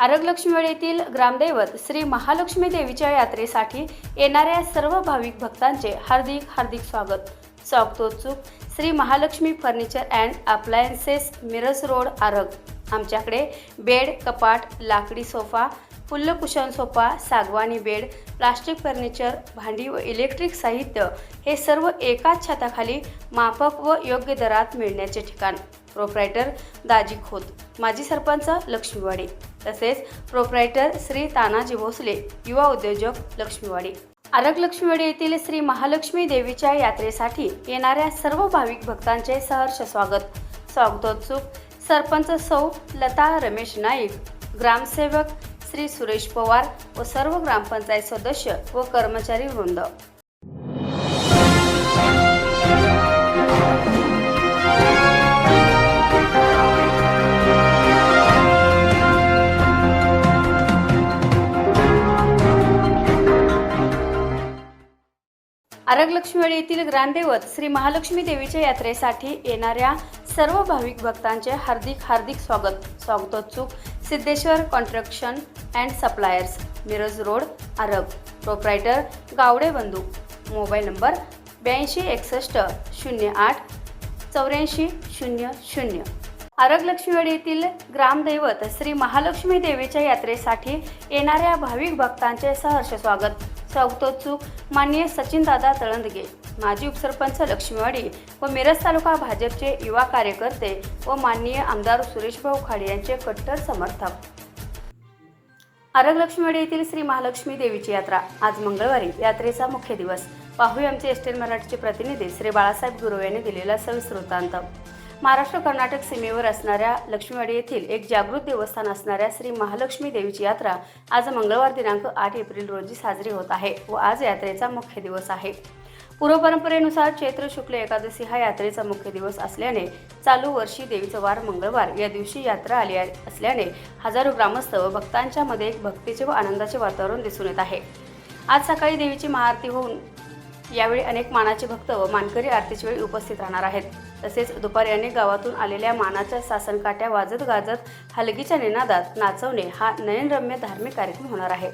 आरगलक्ष्मीवाडी येथील ग्रामदैवत श्री महालक्ष्मी देवीच्या यात्रेसाठी येणाऱ्या सर्व भाविक भक्तांचे हार्दिक हार्दिक स्वागत. चौकतोचूक Shri Mahalakshmi furniture and appliances Miraj road Arag. आमच्याकडे बेड कपाट लाकडी सोफा फुल्ल कुशन सोफा सागवानी बेड प्लास्टिक फर्निचर भांडी व इलेक्ट्रिक साहित्य हे सर्व एकाच छताखाली माफक व योग्य दरात मिळण्याचे ठिकाण. प्रोप्रायटर दाजी खोत. माजी सरपंच लक्ष्मीवाडी. तसेच प्रोप्रायटर श्री तानाजी भोसले युवा उद्योजक लक्ष्मीवाडी. आरग लक्ष्मीवाडी येथील श्री महालक्ष्मी देवीच्या यात्रेसाठी येणाऱ्या सर्व भाविक भक्तांचे सहर्ष स्वागत. स्वागतोत्सुक सरपंच सौ लता रमेश नाईक ग्रामसेवक श्री सुरेश पवार व सर्व ग्रामपंचायत सदस्य व कर्मचारी वृंद. आरगलक्ष्मीवाडी येथील ग्रामदेवत श्री महालक्ष्मी देवीच्या यात्रेसाठी येणाऱ्या सर्व भाविक भक्तांचे हार्दिक हार्दिक स्वागत स्वागतोत्सुक Siddheshwar construction and suppliers Miraj road Arag proprietor Gawade बंधू. मोबाईल नंबर ब्याऐंशी एकसष्ट शून्य आठ चौऱ्याऐंशी शून्य शून्य. आरगलक्ष्मीवाडी येथील ग्रामदैवत श्री महालक्ष्मी देवीच्या यात्रेसाठी येणाऱ्या भाविक भक्तांचे सहर्ष स्वागत. स्वागतोत्सुक माननीय सचिनदादा तळंदगे माजी उपसरपंच लक्ष्मीवाडी व मिरज तालुका भाजपचे युवा कार्यकर्ते व माननीय आमदार सुरेशभाऊ खाडे यांचे कट्टर समर्थक. आरग लक्ष्मीवाडी येथील श्री महालक्ष्मी देवीची यात्रा. आज मंगळवारी यात्रेचा मुख्य दिवस. पाहूया आमचे एस्टेल मराठीचे प्रतिनिधी श्री बाळासाहेब गुरव यांनी दिलेला सविस्तर वृत्तांत महाराष्ट्र कर्नाटक सीमेवर असणाऱ्या लक्ष्मीवाडी येथील एक जागृत देवस्थान असणाऱ्या श्री महालक्ष्मी देवीची यात्रा आज मंगळवार दिनांक आठ एप्रिल रोजी साजरी होत आहे व आज यात्रेचा मुख्य दिवस आहे. पूर्वपरंपरेनुसार चैत्र शुक्ल एकादशी हा यात्रेचा मुख्य दिवस असल्याने चालू वर्षी देवीचं वार मंगळवार या दिवशी यात्रा आली असल्याने हजारो ग्रामस्थ व भक्तांच्या मध्ये एक भक्तीचे व आनंदाचे वातावरण दिसून येत आहे. आज सकाळी देवीची महाआरती होऊन यावेळी अनेक मानाचे भक्त व मानकरी आरतीच्या वेळी उपस्थित राहणार आहेत. तसेच दुपारी अनेक गावातून आलेल्या मानाच्या सासनकाट्या वाजत गाजत हलगीच्या निनादात नाचवणे हा नयनरम्य धार्मिक कार्यक्रम होणार आहे.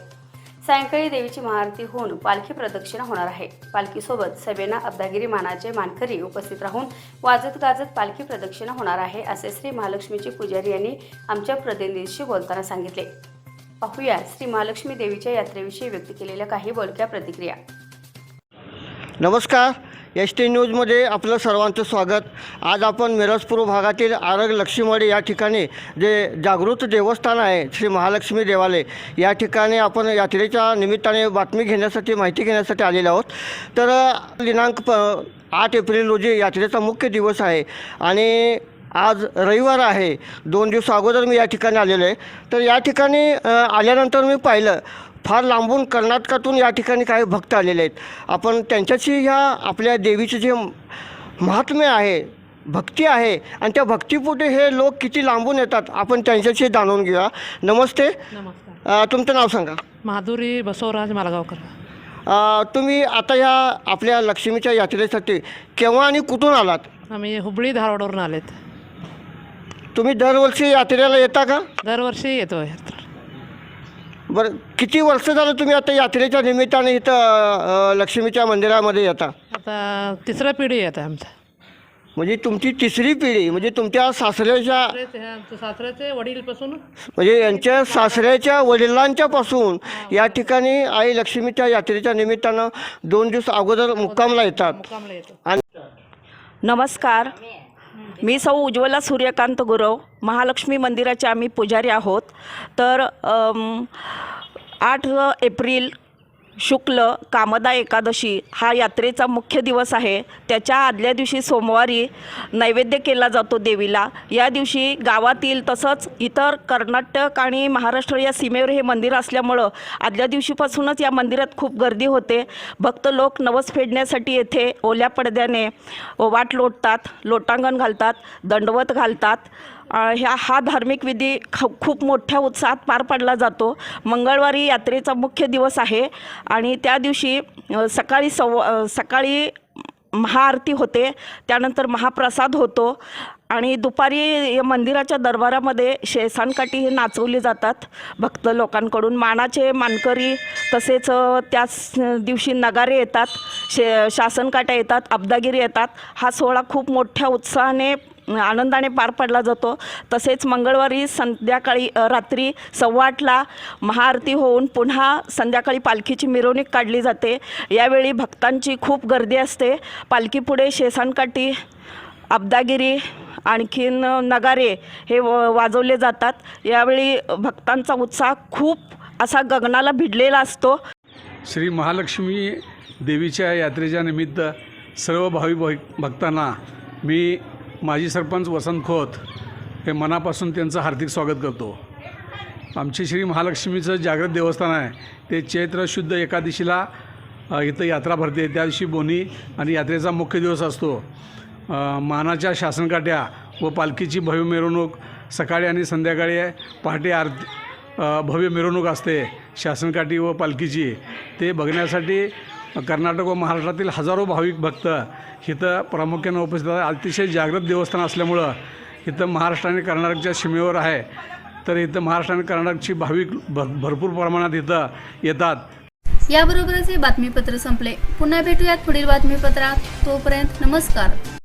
सायंकाळी देवीची महाआरती होऊन पालखी प्रदक्षिणा होणार आहे. पालखीसोबत सभेना अब्दागिरी मानाचे मानकरी उपस्थित राहून वाजत गाजत पालखी प्रदक्षिणा होणार आहे असे श्री महालक्ष्मीचे पुजारी यांनी आमच्या प्रतिनिधीशी बोलताना सांगितले. पाहूया श्री महालक्ष्मी देवीच्या यात्रेविषयी व्यक्त केलेल्या काही बोलक्या प्रतिक्रिया. नमस्कार एस टी न्यूजमध्ये आपलं सर्वांचं स्वागत. आज आपण मिरजपूर भागातील आरग लक्ष्मीवाडी या ठिकाणी जे जागृत देवस्थान आहे श्री महालक्ष्मी देवालय या ठिकाणी आपण यात्रेच्या निमित्ताने बातमी घेण्यासाठी माहिती घेण्यासाठी आलेलो आहोत. तर दिनांक प आठ एप्रिल रोजी यात्रेचा मुख्य दिवस आहे आणि आज रविवार आहे. दोन दिवस अगोदर मी या ठिकाणी आलेलो आहे. तर या ठिकाणी आल्यानंतर मी पाहिलं फार लांबून कर्नाटकातून या ठिकाणी काही भक्त आलेले आहेत. आपण त्यांच्याशी ह्या आपल्या देवीचे जे महात्म्य आहे भक्ती आहे आणि त्या भक्तीपोटी हे लोक किती लांबून येतात आपण त्यांच्याशी जाणून घेऊया. नमस्ते. नमस्कार. तुमचं नाव सांगा. माधुरी बसवराज मालगावकर. तुम्ही आता ह्या आपल्या लक्ष्मीच्या यात्रेसाठी केव्हा आणि कुठून आलात? आम्ही हुबळी धारवाडवरून आलेत. तुम्ही दरवर्षी यात्रेला येता का? दरवर्षी येतो यात्रा. बरं किती वर्ष झालं तुम्ही आता यात्रेच्या निमित्ताने इथं अ, लक्ष्मीच्या मंदिरामध्ये येता? आता तिसरं पिढी येत आहे आमचं. म्हणजे तुमची तिसरी पिढी म्हणजे तुमच्या सासऱ्याच्या सासऱ्याचे- वडीलपासून. म्हणजे यांच्या सासऱ्याच्या वडिलांच्या पासून या ठिकाणी आई लक्ष्मीच्या यात्रेच्या निमित्तानं दोन दिवस अगोदर मुक्कामला येतात. मुक्कामला येतो. आणि नमस्कार. मी सौ उज्ज्वला सूर्यकांत गुरव महालक्ष्मी मंदिराचे आम्ही पुजारी आहोत. तर आठ एप्रिल शुक्ल कामदा एकादशी हा यात्रेचा मुख्य दिवस आहे. त्याच्या आदल्या दिवशी सोमवारी नैवेद्य केला जातो देवीला. या दिवशी गावातील तसंच इतर कर्नाटक आणि महाराष्ट्र या सीमेवर हे मंदिर असल्यामुळं आदल्या दिवशीपासूनच या मंदिरात खूप गर्दी होते. भक्त लोक नवस फेडण्यासाठी येथे ओल्या पडद्याने वाट लोटतात लोटांगण घालतात दंडवत घालतात. ह्या हा धार्मिक विधी ख खूप मोठ्या उत्साहात पार पाडला जातो. मंगळवारी यात्रेचा मुख्य दिवस आहे आणि त्या दिवशी सकाळी सव सकाळी महाआरती होते त्यानंतर महाप्रसाद होतो आणि दुपारी मंदिराच्या दरबारामध्ये शेसानकाठी हे नाचवली जातात. भक्त लोकांकडून मानाचे मानकरी तसेच त्याच दिवशी नगारे येतात शे शासनकाट्या येतात अब्दागिरी येतात. हा सोहळा खूप मोठ्या उत्साहाने आनंदाने पार पडला जातो. तसेच मंगळवारी संध्याकाळी रात्री सव्वा आठला महाआरती होऊन पुन्हा संध्याकाळी पालखीची मिरवणूक काढली जाते. यावेळी भक्तांची खूप गर्दी असते. पालखीपुढे शेसानकाठी अब्दागिरी आणखीन नगारे हे व वाजवले जातात. यावेळी भक्तांचा उत्साह खूप असा गगनाला भिडलेला असतो. श्री महालक्ष्मी देवीच्या यात्रेच्या निमित्त सर्व भावी भक्तांना मी माजी सरपंच वसंत खोत हे मनापासून त्यांचं हार्दिक स्वागत करतो. आमचे श्री महालक्ष्मीचं जागृत देवस्थान आहे. ते चैत्र शुद्ध एकादशीला इथं यात्रा भरते. त्या दिवशी बोनी आणि यात्रेचा मुख्य दिवस असतो. मानाच्या शासनकाट्या व पालखीची भव्य मिरवणूक सकाळी आणि संध्याकाळी पहाटे आरती भव्य मिरवणूक असते. शासनकाठी व पालखीची. ते बघण्यासाठी कर्नाटक व महाराष्ट्रातील हजारो भाविक भक्त इथं प्रामुख्यानं उपस्थित अतिशय जागृत देवस्थान असल्यामुळं इथं महाराष्ट्र आणि कर्नाटकच्या सीमेवर आहे. तर इथं महाराष्ट्र आणि कर्नाटकची भाविक भ भरपूर प्रमाणात इथं येतात. याबरोबरच हे बातमीपत्र संपले. पुन्हा भेटूयात पुढील बातमीपत्रात. तोपर्यंत नमस्कार.